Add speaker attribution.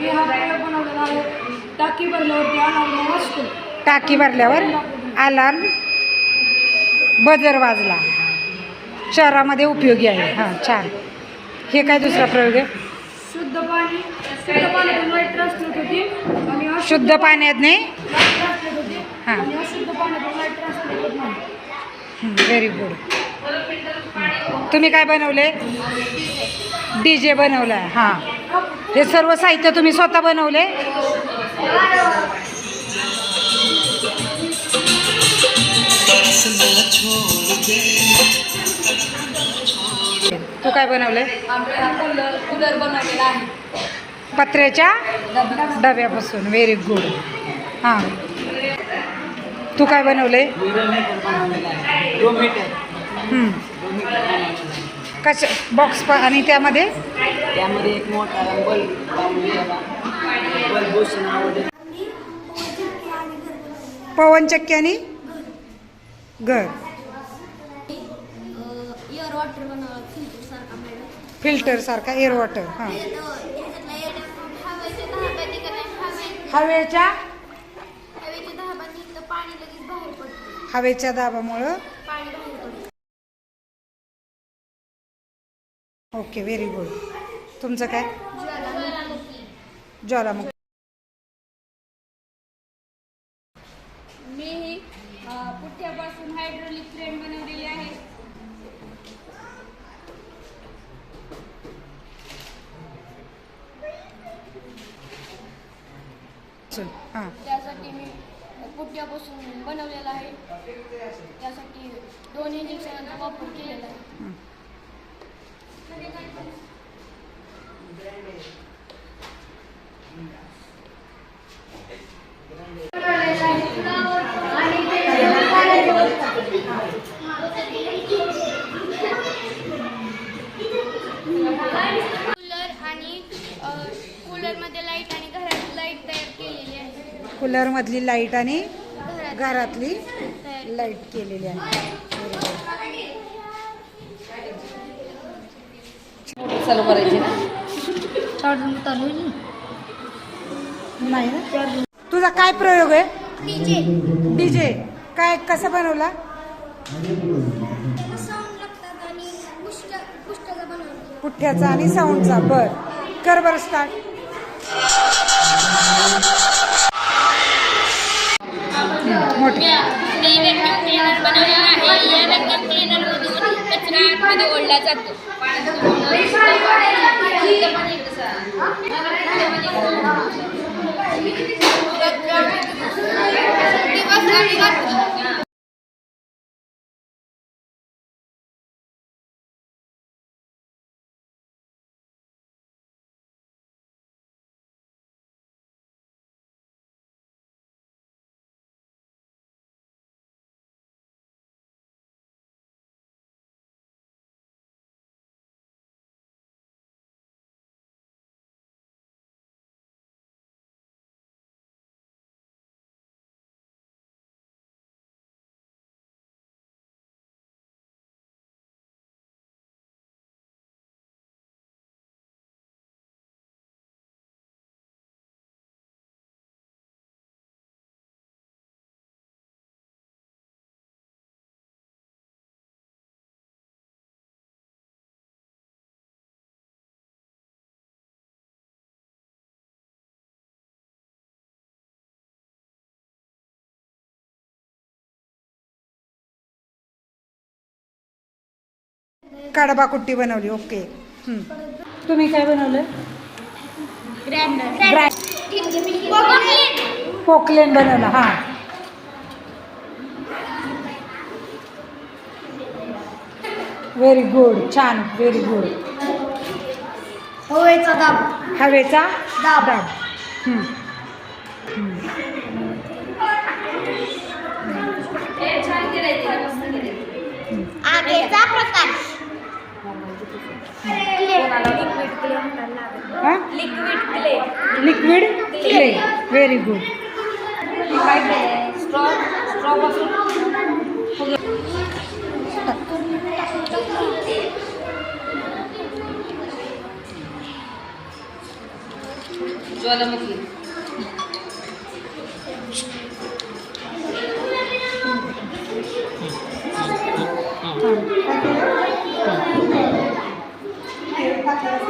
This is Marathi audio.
Speaker 1: मी हा प्रयोग बनवलेला आहे. टाकी भरल्यावरती अलार्म वाजतो.
Speaker 2: टाकी भरल्यावर अलार्म बजर वाजला. शहरामध्ये उपयोगी आहे. हां छान. हे काय दुसरा प्रयोग आहे?
Speaker 1: शुद्ध पाणी शुद्ध पाण्यातून लाइट ट्रान्सलेट होते. आणि अशुद्ध
Speaker 2: शुद्ध पाण्याने
Speaker 1: लाइट ट्रान्सलेट होते.
Speaker 2: हां.
Speaker 1: आणि अशुद्ध पाण्यातून लाइट ट्रान्सलेट होत नाही.
Speaker 2: व्हेरी गुड तुम्ही काय बनवले? डी जे बनवला आहे हां. हे सर्व साहित्य तुम्ही स्वतः बनवले? तू काय बनवले?
Speaker 1: कूलर बनवलेला आहे
Speaker 2: पत्र्याच्या डब्यापासून. व्हेरी गुड हां. तू काय बनवले? हं. कश बॉक्स आणि त्यामध्ये?
Speaker 3: त्यामध्ये एक मोठा बल्ब लावून आवडत
Speaker 2: आणि घर.
Speaker 4: फिल्टर सारखा
Speaker 2: एअर वॉटर हां.
Speaker 4: हवेच्या?
Speaker 2: हवेच्या दाबामुळं? ओके व्हेरी गुड तुमचं काय?
Speaker 4: ज्वालामुखी.
Speaker 1: मी ही पुठ्ठ्यापासून हायड्रोलिक क्रेन बनवलेली आहे.
Speaker 2: हां.
Speaker 1: त्यासाठी मी पुठ्ठ्यापासून बनवलेला आहे. त्यासाठी दोन इंजेक्शनांचा वापर केलेला आहे.
Speaker 4: कूलर आणि कूलरमध्ये लाइट आणि घरात लाइट तयार केलेली आहे.
Speaker 2: कूलरमधली लाइट आणि
Speaker 4: घरात
Speaker 2: घरातली लाइट केलेली आहे.
Speaker 3: चालू करायची
Speaker 2: नाही तुझा काय प्रयोग आहे? डीजे. काय कसं बनवला?
Speaker 4: आणि
Speaker 2: पुठ्ठ्याचा आणि साऊंडचा. बर. कर बरं स्टार्ट
Speaker 4: मी बनवलेला आहे या कचरा आतमध्ये ओढला जातो दिवस आणि रात्र
Speaker 2: कडबा कुट्टी बनवली ओके. तुम्ही काय बनवलं पोकलेन बनवला हां. व्हेरी गुड छान व्हेरी गुड
Speaker 4: हवेचा दाब.
Speaker 2: हवेचा
Speaker 4: दाब.
Speaker 2: दाब.
Speaker 4: आगेचा प्रकाश.
Speaker 2: हां
Speaker 1: liquid clay
Speaker 2: liquid clay very good
Speaker 1: काय केलं स्ट्रॉ
Speaker 2: Gracias.